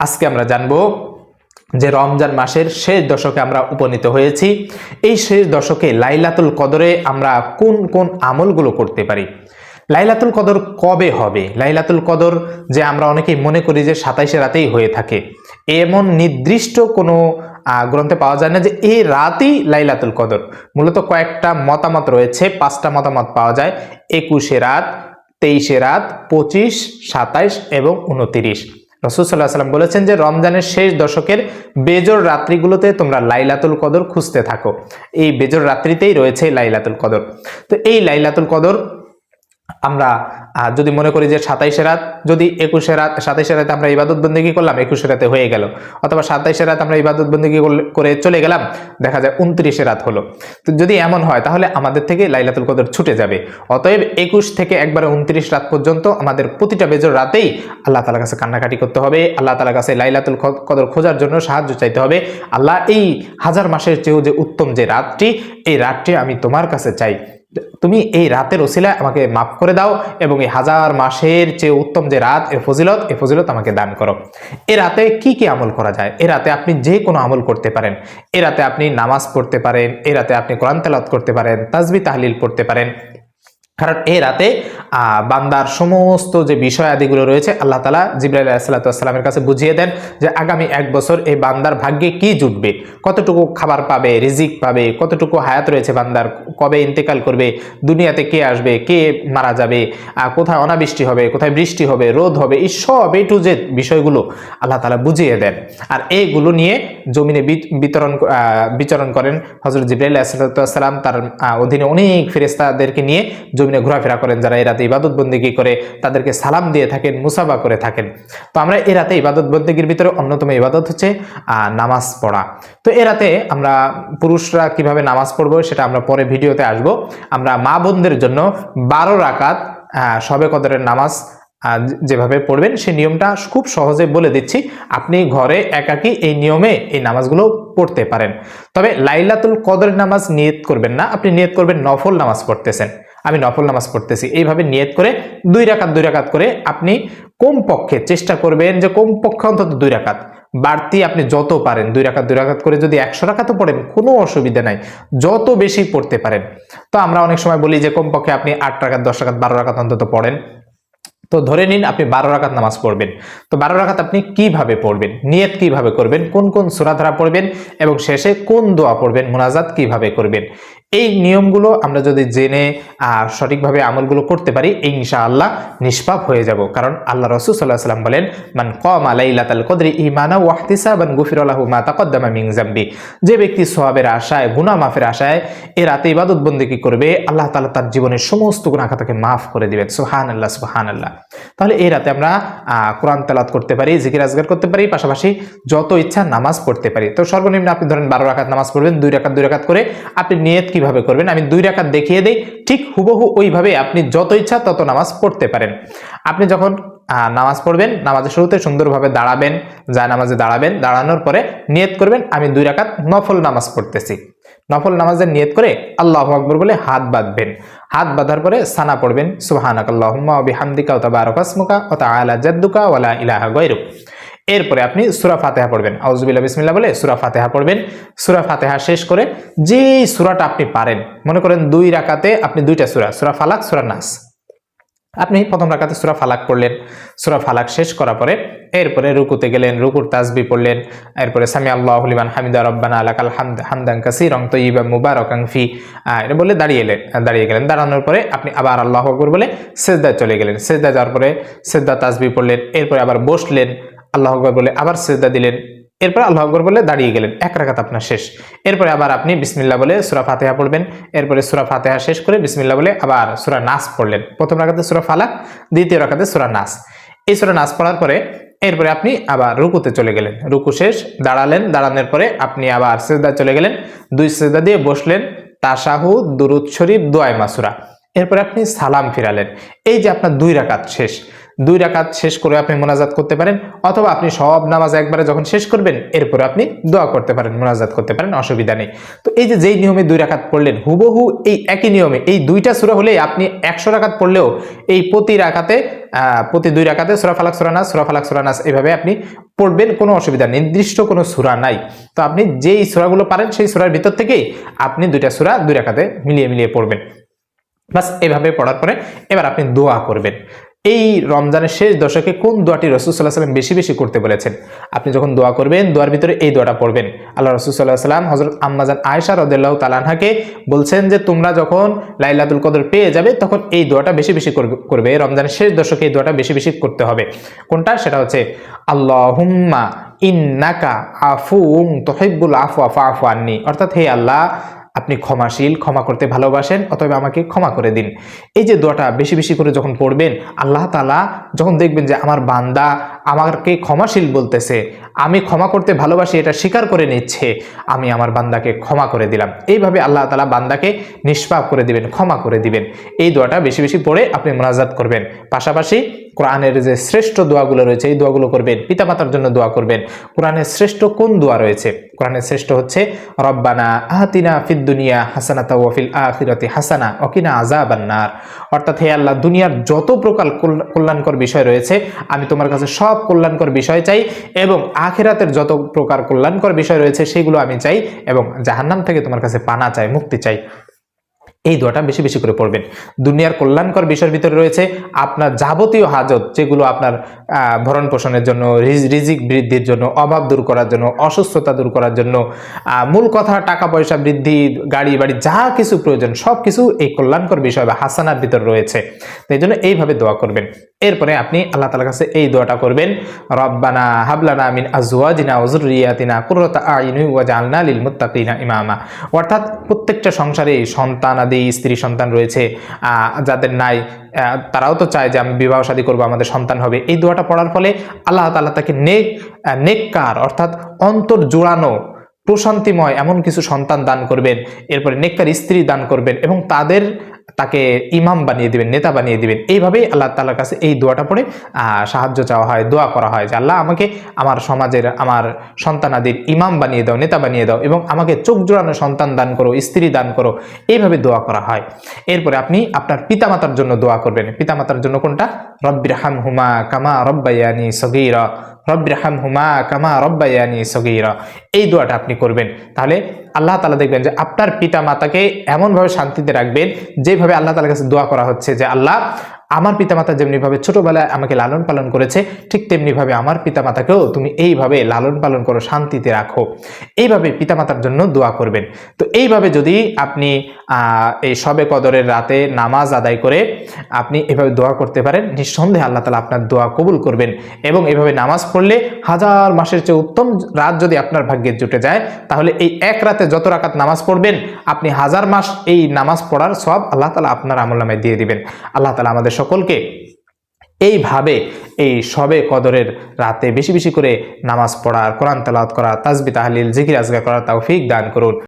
আজকে আমরা জানব যে রমজান মাসের শেষ দশকে আমরা উপনীত হয়েছি। এই শেষ দশকে লাইলাতুল কদরে আমরা কোন কোন আমলগুলো করতে পারি? লাইলাতুল কদর কবে হবে? লাইলাতুল কদর যে আমরা অনেকেই মনে করি যে সাতাইশে রাতেই হয়ে থাকে। এমন নির্দিষ্ট কোনো গ্রন্থে পাওয়া যায় না যে এই রাতেই লাইলাতুল কদর। মূলত কয়েকটা মতামত রয়েছে, পাঁচটা মতামত পাওয়া যায়। একুশে রাত, তেইশে রাত, পঁচিশ, সাতাইশ এবং উনতিরিশ। রসুল্লাহ সাল্লাম বলেছেন যে রমজানের শেষ দশকের বেজর রাত্রিগুলোতে তোমরা লাইলাতুল কদর খুঁজতে থাকো। এই বেজর রাত্রিতেই রয়েছে লাইলাতুল কদর। তো এই লাইলাতুল কদর আমরা যদি মনে করি যে সাতাইশে রাত, যদি একুশে রাত, সাতাইশে রাতে আমরা ইবাদত বন্দিগি করলাম, একুশে রাতে হয়ে গেল। অথবা সাতাইশে রাত আমরা ইবাদত বন্দিগি করে চলে গেলাম, দেখা যায় উনত্রিশে রাত হলো। তো যদি এমন হয়, তাহলে আমাদের থেকে লাইলাতুল কদর ছুটে যাবে। অতএব একুশ থেকে একবারে উনত্রিশ রাত পর্যন্ত আমাদের প্রতিটা বেজর রাতেই আল্লাহ তালার কাছে কান্নাকাটি করতে হবে। আল্লাহ তালার কাছে লাইলাতুল কদর খোঁজার জন্য সাহায্য চাইতে হবে। আল্লাহ এই হাজার মাসের চেয়েও যে উত্তম যে রাতটি, এই রাতটি আমি তোমার কাছে চাই। তুমি এই রাতের ওসিলা আমাকে মাফ করে দাও এবং এই হাজার মাসের চেয়ে উত্তম যে রাত, এ ফজিলত এ ফজিলত আমাকে দান করো। এ রাতে কি কি আমল করা যায়? এ রাতে আপনি যে কোনো আমল করতে পারেন। এ রাতে আপনি নামাজ পড়তে পারেন, এ রাতে আপনি কোরআন তেলাত করতে পারেন, তাজবি তাহলিল পড়তে পারেন। কারণ এই রাতে বান্দার সমস্ত যে বিষয় আদিগুলো রয়েছে, আল্লাহ তালা জিব্রাইল আলাহিসাল্লামের কাছে বুঝিয়ে দেন যে আগামী এক বছর এই বান্দার ভাগ্যে কি জুটবে, কতটুকু খাবার পাবে, রিজিক পাবে, কতটুকু হায়াত রয়েছে বান্দার, কবে ইন্তেকাল করবে, দুনিয়াতে কে আসবে, কে মারা যাবে কোথায় অনাবৃষ্টি হবে, কোথায় বৃষ্টি হবে, রোদ হবে, এই সব এ টু যে বিষয়গুলো আল্লাহ তালা বুঝিয়ে দেন। আর এইগুলো নিয়ে জমিনে বিতরণ বিচরণ করেন হজরত জিব্রাইল আসালাম তার অধীনে অনেক ফেরেস্তাদেরকে নিয়ে জমিনে ঘোরাফেরা করেন, যারা এই রাতে ইবাদত বন্দিগি করে তাদেরকে সালাম দিয়ে থাকেন, মুসাফা করে থাকেন। তো আমরা এ রাতে ইবাদত বন্দিগির ভিতরে অন্যতম ইবাদত হচ্ছে নামাজ পড়া। তো এ রাতে আমরা পুরুষরা কীভাবে নামাজ পড়ব সেটা আমরা পরে ভিডিওতে আসব। আমরা মা বোনদের জন্য বারো রাকাত শবে কদরের নামাজ যেভাবে পড়বেন সেই নিয়মটা খুব সহজে বলে দিচ্ছি। আপনি ঘরে একাকি এই নিয়মে এই নামাজগুলো পড়তে পারেন। তবে লাইলাতুল কদরের নামাজ নিয়ত করবেন না। আপনি নিয়ত করবেন নফল নামাজ পড়তেছেন। আমি নফল নামাজ পড়তেছি। এইভাবে নিয়ত করে দুই রাকাত দুই রাকাত করে আপনি কমপক্ষে চেষ্টা করবেন যে কমপক্ষে অন্তত দুই রাকাত। বাড়তি আপনি যত পারেন, দুই রাকাত দুই রাকাত করে যদি একশো রাকাতও পড়েন, কোনো অসুবিধা নাই। যত বেশি পড়তে পারেন। তো আমরা অনেক সময় বলি যে কমপক্ষে আপনি আট রাকাত, দশ রাকাত, বারো রাকাত অন্তত পড়েন। তো ধরে নিন আপনি বারো রাকাত নামাজ পড়বেন। তো বারো রাখাত আপনি কীভাবে পড়বেন? নিয়ত কীভাবে করবেন? কোন কোন সুরাধারা পড়বেন? এবং শেষে কোন দোয়া পড়বেন? মোনাজাত কীভাবে করবেন? এই নিয়মগুলো আমরা যদি জেনে সঠিকভাবে আমলগুলো করতে পারি এই ইনশাআল্লাহ নিষ্পাপ হয়ে যাব। কারণ আল্লাহ রসুল সাল্লাহ সাল্লাম বলেন, মান কম আলাইলাতাল কদরি ইমানা ওয়াহতিসাবান গুফিরাল্লাহু মা তাকদ্দামা মিন জাম্বি যে ব্যক্তি সোয়াবের আশায়, গুনাহ মাফের আশায় এ রাতে ইবাদত বন্দেগী করবে, আল্লাহ তালা তার জীবনের সমস্ত গুনাহ খাতাকে মাফ করে দিবেন। সুবহানাল্লাহ সুবহানাল্লাহ। তাহলে এই রাতে আমরা কোরআন তেলাওয়াত করতে পারি, জিকির আজগার করতে পারি, পাশাপাশি যত ইচ্ছা নামাজ পড়তে পারি। তো সর্বনিম্ন আপনি ধরেন বারো রাকাত নামাজ পড়বেন, দুই রাকাত দুই রাকাত করে আপনি নিয়ত কীভাবে করবেন? আমি দুই রাকাত দেখিয়ে দেই। ঠিক হুবহু ওইভাবে আপনি যত ইচ্ছা তত নামাজ পড়তে পারেন। আপনি যখন নামাজ পড়বেন, নামাজের শুরুতে সুন্দরভাবে দাঁড়াবেন, যা নামাজে দাঁড়াবেন, দাঁড়ানোর পরে নিয়ত করবেন, আমি দুই রাকাত নফল নামাজ পড়তেছি। নফল নামাজের নিয়ত করে আল্লাহ আকবর বলে হাত বাঁধবেন। হাত বাঁধার পরে সানা পড়বেন সুবহানাক আল্লাহুম্মা বিহামদিকা ওয়া তাবারাকা ইসমুকা ওয়া তাআলা জাদ্দুকা ওয়া লা ইলাহা গায়রুক। এরপরে আপনি সূরা ফাতিহা পড়বেন। আউযুবিল্লাহ বিসমিল্লাহ বলে সূরা ফাতিহা পড়বেন। সূরা ফাতিহা শেষ করে যেই সুরাটা আপনি পারেন মনে করেন দুই রাকাতে আপনি দুইটা সুরা সূরা ফালাক সুরা নাস। আপনি প্রথম রাকাতে সুরা ফালাক পড়লেন সুরা ফালাক শেষ করার পরে এরপরে রুকুতে গেলেন রুকুর তাসবি পড়লেন এরপরে সামি আল্লাহ লিমান হামিদা রব্বানা আলাকাল হামদ হামদান কাসিরং তৈবা মুবারকাং ফি আহ, এটা বলে দাঁড়িয়ে এলেন দাঁড়িয়ে গেলেন। দাঁড়ানোর পরে আপনি আবার আল্লাহ আকবর বলে সেজদায় চলে গেলেন। সেজদা যাওয়ার পরে সেজদা তাজবি পড়লেন এরপরে আবার বসলেন আল্লাহ আকবর বলে আবার সেজদা দিলেন। এরপর আল্লাহ আকবর বলে দাঁড়িয়ে গেলেন। এক রাকাত আপনার শেষ। এরপরে আবার আপনি বিসমিল্লা বলে সুরা ফাতেহা পড়বেন। এরপরে সুরা ফাতেহা শেষ করে বিসমিল্লা বলে আবার সুরা নাস পড়লেন। প্রথম রাখাতে সুরা ফালাক, দ্বিতীয় রাখাতে সুরা নাস। এই সুরা নাস পড়ার পরে এরপরে আপনি আবার রুকুতে চলে গেলেন। রুকু শেষ, দাঁড়ালেন, দাঁড়ানোর পরে আপনি আবার সেজদা চলে গেলেন। দুই সেজদা দিয়ে বসলেন। তাসাহু দুরুদ শরীফ দোয়াই মাসুরা। এরপরে আপনি সালাম ফিরালেন। এই যে আপনার দুই রাকাত শেষ দুই রাকাত শেষ করে আপনি মোনাজাত করতে পারেন অথবা আপনি সব নামাজ একবারে যখন শেষ করবেন এরপরে আপনি দোয়া করতে পারেন মোনাজাত করতে পারেন অসুবিধা নেই। তো এই যে যেই নিয়মে দুই রাকাত পড়লেন হুবহু এই একই নিয়মে এই দুইটা সুরা হলে আপনি একশো রাকাত পড়লেও এই প্রতি আহ, প্রতি দুই রাকাতে সুরা ফালাক সুরা নাস সুরা ফালাক সুরা নাস এভাবে আপনি পড়বেন কোনো অসুবিধা। নির্দিষ্ট কোনো সূরা নাই। তো আপনি যেই সূরাগুলো পারেন সেই সূরার ভিতর থেকেই আপনি দুইটা সূরা দুই রাকাতে মিলিয়ে মিলিয়ে পড়বেন। বাস এভাবে পড়ার পরে এবার আপনি দোয়া করবেন। এই রমজানের শেষ দশকে কোন দোয়াটি রসুল সাল্লাহ সাল্লাম বেশি বেশি করতে বলেছেন? আপনি যখন দোয়া করবেন, দোয়ার ভিতরে এই দোয়াটা পড়বেন। আল্লাহ রসুল সাল্লাহ সাল্লাম হজরত আম্মাজান আয়সা রদাল্লাহ তালানহাকে বলছেন যে, তোমরা যখন লাইলাতুল কদর পেয়ে যাবে, তখন এই দোয়াটা বেশি বেশি করবে- রমজানের শেষ দশকে এই দোয়াটা বেশি বেশি করতে হবে। কোনটা? সেটা হচ্ছে, আল্লাহুম্মা ইন্নাকা আফুং তোহিব্বুল আফু আফা আফু আন্নি। অর্থাৎ, হে আল্লাহ আপনি ক্ষমাশীল, ক্ষমা করতে ভালোবাসেন, অতএব আমাকে ক্ষমা করে দিন। এই যে দোয়াটা বেশি বেশি করে যখন পড়বেন, আল্লাহ তালা যখন দেখবেন যে আমার বান্দা আমাকে ক্ষমাশীল বলতেছে, আমি ক্ষমা করতে ভালোবাসি, এটা স্বীকার করে নিচ্ছে, আমি আমার বান্দাকে ক্ষমা করে দিলাম। এইভাবে আল্লাহ তালা বান্দাকে নিষ্পাপ করে দিবেন, ক্ষমা করে দিবেন। এই দোয়াটা বেশি বেশি পড়ে আপনি মোনাজাত করবেন। পাশাপাশি কোরআনের যে শ্রেষ্ঠ দোয়াগুলো রয়েছে, এই দোয়াগুলো করবেন। পিতামাতার জন্য দোয়া করবেন। কোরআনের শ্রেষ্ঠ কোন দোয়া রয়েছে? কোরআনের শ্রেষ্ঠ হচ্ছে, রব্বানা আহাতিনা ফিদ দুনিয়া হাসানাতা ওয়াফিল আখিরাতি হাসানা অকিনা আজাবান্নার অর্থাৎ, হে আল্লাহ, দুনিয়ার যত প্রকার কল্যাণ- কল্যাণকর বিষয় রয়েছে, আমি তোমার কাছে সব কল্যাণকর বিষয় চাই এবং আখিরাতের যত প্রকার কল্যাণকর বিষয় রয়েছে, সেগুলো আমি চাই এবং জাহান্নাম থেকে তোমার কাছে পানা চাই, মুক্তি চাই। এই দোয়াটা বেশি বেশি করে পড়বেন। দুনিয়ার কল্যাণকর বিষয়ের ভিতরে রয়েছে আপনার যাবতীয় হাজত, যেগুলো আপনার ভরণ পোষণের জন্য রিজিক বৃদ্ধির জন্য, অভাব দূর করার জন্য, অসুস্থতা দূর করার জন্য মূল কথা টাকা পয়সা বৃদ্ধি, গাড়ি বাড়ি যা কিছু প্রয়োজন, সব কিছু এই কল্যাণকর বিষয় বা হাসানার ভিতর রয়েছে। এই জন্য এইভাবে দোয়া করবেন। এরপরে আপনি আল্লাহ তালার কাছে এই দোয়াটা করবেন, রব্বানা হাবলানা মিন আজওয়াজিনা ওজুরিয়াতিনা কুররাতা আইনি ওয়াজআলনা লিল মুত্তাকিনা ইমামা। অর্থাৎ প্রত্যেকটা সংসারে সন্তান আদি স্ত্রী, সন্তান রয়েছে যাদের নাই তারাও তো চায় যে আমি বিবাহ শাদী করব, আমাদের সন্তান হবে। এই দোয়াটা পড়ার ফলে আল্লাহ তাআলা তাকে নেক নেককার অর্থাৎ অন্তর জোড়ানো, প্রশান্তিময় এমন কিছু সন্তান দান করবেন। এরপরে নেককার স্ত্রী দান করবেন এবং তাদের তাকে ইমাম বানিয়ে দিবেন, নেতা বানিয়ে দিবেন। এইভাবেই আল্লাহ তাআলার কাছে এই দোয়াটা পড়ে সাহায্য চাওয়া হয়, দোয়া করা হয় যে, আল্লাহ, আমাকে আমার সমাজের, আমার সন্তানাদির ইমাম বানিয়ে দাও, নেতা বানিয়ে দাও এবং আমাকে চোখ জোড়ানো সন্তান দান করো, স্ত্রী দান করো। এইভাবে দোয়া করা হয়। এরপরে আপনি আপনার পিতামাতার জন্য দোয়া করবেন। পিতামাতার জন্য কোনটা? রব্বির হাম হুমা কামা রব্বায়ানি সগীরা। রব্বির হাম হুমা কামা রব্বায়ানি সগীরা। এই দোয়াটা আপনি করবেন। তাহলে আল্লাহ তালা দেখবেন যে আপনার পিতা মাতাকে এমনভাবে শান্তিতে রাখবেন, যেভাবে আল্লাহ তালার কাছে দোয়া করা হচ্ছে যে, আল্লাহ আমার পিতামাতা যেমনিভাবে ছোটবেলায় আমাকে লালন পালন করেছে, ঠিক তেমনিভাবে আমার পিতামাতাকেও তুমি এইভাবে লালন পালন করো, শান্তিতে রাখো। এইভাবে পিতামাতার জন্য দোয়া করবেন। তো এইভাবে যদি আপনি এই সবে কদরের রাতে নামাজ আদায় করে আপনি এভাবে দোয়া করতে পারেন, নিঃসন্দেহে আল্লাহ তালা আপনার দোয়া কবুল করবেন এবং এভাবে নামাজ পড়লে হাজার মাসের চেয়ে উত্তম রাত যদি আপনার ভাগ্যে জুটে যায়, তাহলে এই এক রাতে যত রাকাত নামাজ পড়বেন, আপনি হাজার মাস এই নামাজ পড়ার সব আল্লাহ তালা আপনার আমল নামায় দিয়ে দিবেন। আল্লাহ তালা আমাদের সকলকে এইভাবে এই সবে কদরের রাতে বেশি বেশি করে নামাজ পড়ার কোরআন তালাত করা তাজবি তাহলিল, জিকির আজগা করার তৌফিক দান করুন।